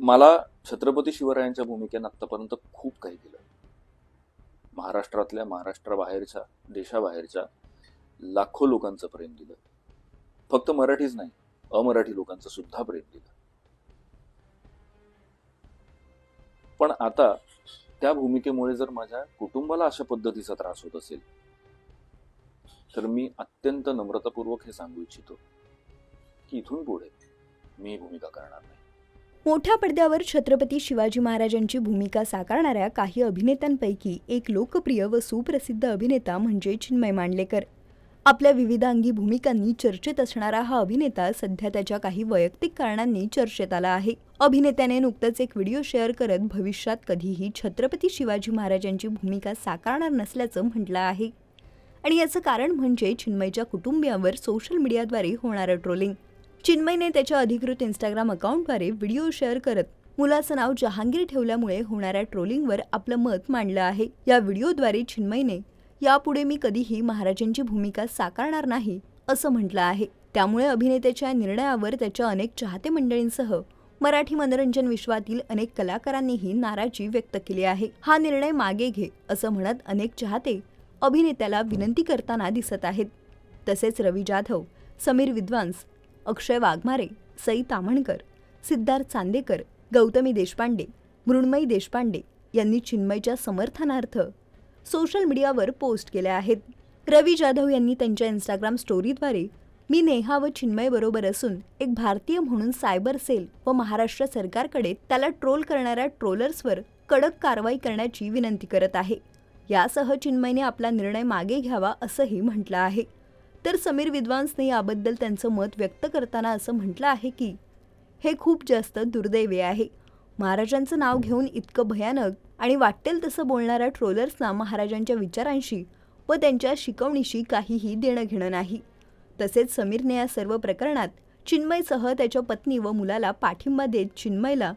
मला छत्रपती शिवरायांच्या भूमिकेनं आत्तापर्यंत खूप काही दिलं. महाराष्ट्रातल्या महाराष्ट्राबाहेरच्या देशाबाहेरच्या लाखो लोकांचं प्रेम दिलं. फक्त मराठीच नाही अमराठी लोकांचं सुद्धा प्रेम दिलं. पण आता त्या भूमिकेमुळे जर माझ्या कुटुंबाला अशा पद्धतीचा त्रास होत असेल तर मी अत्यंत नम्रतापूर्वक हे सांगू इच्छितो की इथून पुढे मी भूमिका करणार नाही. मोठ्या पडद्यावर छत्रपती शिवाजी महाराजांची भूमिका साकारणाऱ्या काही अभिनेत्यांपैकी एक लोकप्रिय व सुप्रसिद्ध अभिनेता म्हणजे चिन्मय मांडलेकर. आपल्या विविधांगी भूमिकांनी चर्चेत असणारा हा अभिनेता सध्या त्याच्या काही वैयक्तिक कारणांनी चर्चेत आला आहे. अभिनेत्याने नुकतंच एक व्हिडिओ शेअर करत भविष्यात कधीही छत्रपती शिवाजी महाराजांची भूमिका साकारणार नसल्याचं म्हटलं आहे. आणि याचं कारण म्हणजे चिन्मयच्या कुटुंबियावर सोशल मीडियाद्वारे होणारं ट्रोलिंग चिन्मयने त्याच्या अधिकृत इंस्टाग्राम अकाउंटद्वारे व्हिडिओ शेअर करत मुलाचं नाव जहांगीर ठेवल्यामुळे होणाऱ्या ट्रोलिंगवर आपलं मत मांडलं आहे. या व्हिडिओद्वारे चिन्मयने यापुढे मी कधीही महाराजांची भूमिका साकारणार नाही असं म्हटलं आहे. त्यामुळे अभिनेत्याच्या निर्णयावर त्याच्या अनेक चाहते मंडळींसह मराठी मनोरंजन विश्वातील अनेक कलाकारांनीही नाराजी व्यक्त केली आहे. हा निर्णय मागे घे असं म्हणत अनेक चाहते अभिनेत्याला विनंती करताना दिसत आहेत. तसेच रवी जाधव समीर विद्वांस अक्षय वाघमारे सई तामणकर सिद्धार्थ चांदेकर गौतमी देशपांडे मृण्मयी देशपांडे यांनी चिन्मयच्या समर्थनार्थ सोशल मीडियावर पोस्ट केल्या आहेत. रवी जाधव यांनी त्यांच्या इंस्टाग्राम स्टोरीद्वारे मी नेहा व चिन्मय बरोबर असून एक भारतीय म्हणून सायबर सेल व महाराष्ट्र सरकारकडे त्याला ट्रोल करणाऱ्या ट्रोलर्सवर कडक कारवाई करण्याची विनंती करत आहे. यासह चिन्मयने आपला निर्णय मागे घ्यावा असंही म्हटलं आहे. तर समीर विद्वांसने याबद्दल त्यांचं मत व्यक्त करताना असं म्हटलं आहे की हे खूप जास्त दुर्दैवी आहे. महाराजांचं नाव घेऊन इतकं भयानक आणि वाटेल तसं बोलणाऱ्या ट्रोलर्सना महाराजांच्या विचारांशी व त्यांच्या शिकवणीशी काहीही देणं घेणं नाही. तसेच समीरने या सर्व प्रकरणात चिन्मयसह त्याच्या पत्नी व मुलाला पाठिंबा देत चिन्मयला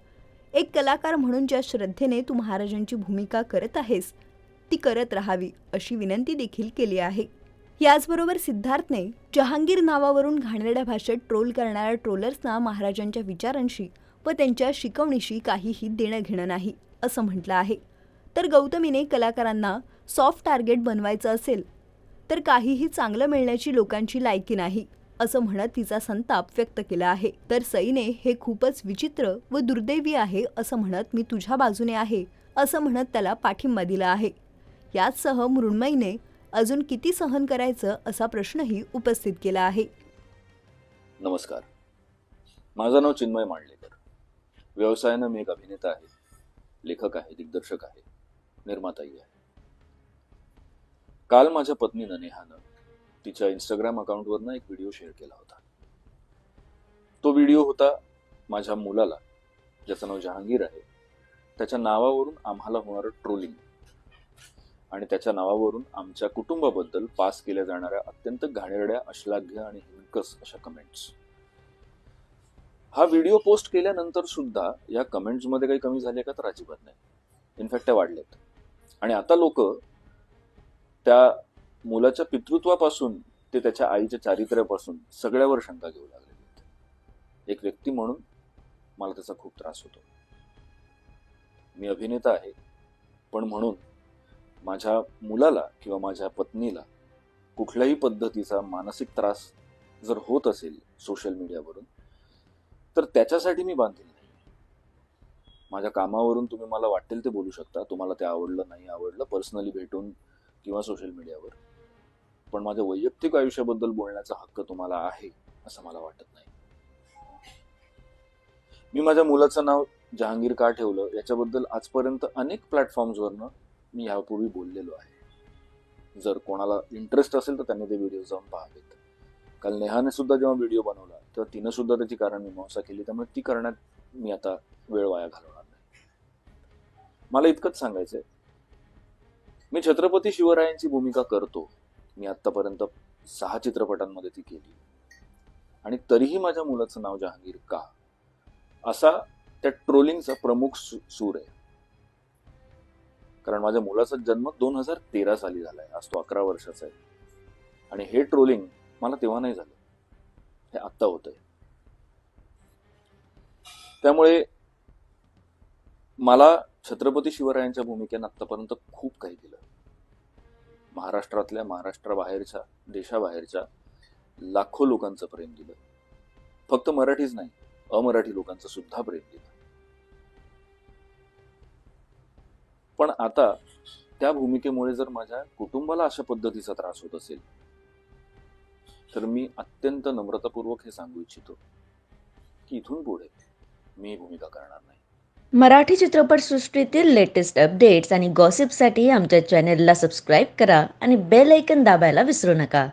एक कलाकार म्हणून ज्या श्रद्धेने तू महाराजांची भूमिका करत आहेस ती करत राहावी अशी विनंती देखील केली आहे. याचबरोबर सिद्धार्थने जहांगीर नावावरून घाणेरड्या भाषेत ट्रोल करणाऱ्या ट्रोलर्सना महाराजांच्या विचारांशी व त्यांच्या शिकवणीशी काहीही देणं घेणं नाही असं म्हटलं आहे. तर गौतमीने कलाकारांना सॉफ्ट टार्गेट बनवायचं असेल तर काहीही चांगलं मिळण्याची लोकांची लायकी नाही असं म्हणत तिचा संताप व्यक्त केला आहे. तर सईने हे खूपच विचित्र व दुर्दैवी आहे असं म्हणत मी तुझ्या बाजूने आहे असं म्हणत त्याला पाठिंबा दिला आहे. याचसह मृण्मयीने अजून किती सहन करायचं असा प्रश्नही उपस्थित केला आहे. नमस्कार. माझं नाव चिन्मय मांडलेकर. व्यवसायानं मी एक अभिनेता आहे. लेखक आहे दिग्दर्शक आहे निर्माताही आहे. काल माझ्या पत्नीनं नेहानं तिच्या इंस्टाग्राम अकाउंटवरनं एक व्हिडिओ शेअर केला होता. तो व्हिडिओ होता माझ्या मुलाला ज्याचं नाव जहांगीर आहे. त्याच्या नावावरून आम्हाला होणारं ट्रोलिंग आणि त्याच्या नावावरून आमच्या कुटुंबाबद्दल पास केल्या जाणाऱ्या अत्यंत घाणेरड्या अश्लाघ्य आणि हिंकस अशा कमेंट्स हा व्हिडिओ पोस्ट केल्यानंतर सुद्धा या कमेंट्समध्ये काही कमी झाले का तर अजिबात नाही. इनफॅक्ट त्या वाढलेत आणि आता लोक त्या मुलाच्या पितृत्वापासून ते त्याच्या आईच्या चारित्र्यापासून सगळ्यावर शंका घेऊ लागले एक व्यक्ती म्हणून मला त्याचा खूप त्रास होतो. मी अभिनेता आहे पण म्हणून माझ्या मुलाला किंवा माझ्या पत्नीला कुठल्याही पद्धतीचा मानसिक त्रास जर होत असेल सोशल मीडियावरून तर त्याच्यासाठी मी बांधील नाही माझ्या कामावरून तुम्ही मला वाटेल ते बोलू शकता. तुम्हाला ते आवडलं नाही आवडलं पर्सनली भेटून किंवा सोशल मीडियावर पण माझ्या वैयक्तिक आयुष्याबद्दल बोलण्याचा हक्क तुम्हाला आहे असं मला वाटत नाही. मी माझ्या मुलाचं नाव जहांगीर का ठेवलं? याच्याबद्दल आजपर्यंत अनेक प्लॅटफॉर्म्सवरनं मी ह्यापूर्वी बोललेलो आहे. जर कोणाला इंटरेस्ट असेल तर त्यांनी ते व्हिडिओ जाऊन पाहावेत. काल नेहाने सुद्धा जेव्हा व्हिडिओ बनवला तेव्हा तिनं सुद्धा त्याची कारण मीमांसा केली त्यामुळे ती करण्यात मी आता वेळ वाया घालवणार नाही. मला इतकंच सांगायचंय. मी छत्रपती शिवरायांची भूमिका करतो. मी आतापर्यंत सहा चित्रपटांमध्ये ती केली. आणि तरीही माझ्या मुलाचं नाव जहांगीर का? असा त्या ट्रोलिंगचा प्रमुख सूर आहे. कारण माझ्या मुलाचा जन्म दोन हजार तेरा साली झालाय. आज तो अकरा वर्षाचा आहे. आणि हे ट्रोलिंग मला तेव्हा नाही झालं. हे आत्ता होत आहे त्यामुळे मला छत्रपती शिवरायांच्या भूमिकेनं आत्तापर्यंत खूप काही दिलं महाराष्ट्रातल्या महाराष्ट्राबाहेरच्या देशाबाहेरच्या लाखो लोकांचं प्रेम दिलं. फक्त मराठीच नाही अमराठी लोकांचं सुद्धा प्रेम दिलं. पण आता त्या भूमिकेमुळे जर माझ्या कुटुंबाला अशा पद्धतीचा त्रास होत असेल तर मी अत्यंत नम्रतापूर्वक हे सांगू इच्छितो की इथून पुढे मी भूमिका करणार नाही. मराठी चित्रपटसृष्टीतील लेटेस्ट अपडेट्स आणि गॉसिपसाठी आमच्या चॅनेलला सबस्क्राईब करा आणि बेल ऐकन दाबायला विसरू नका.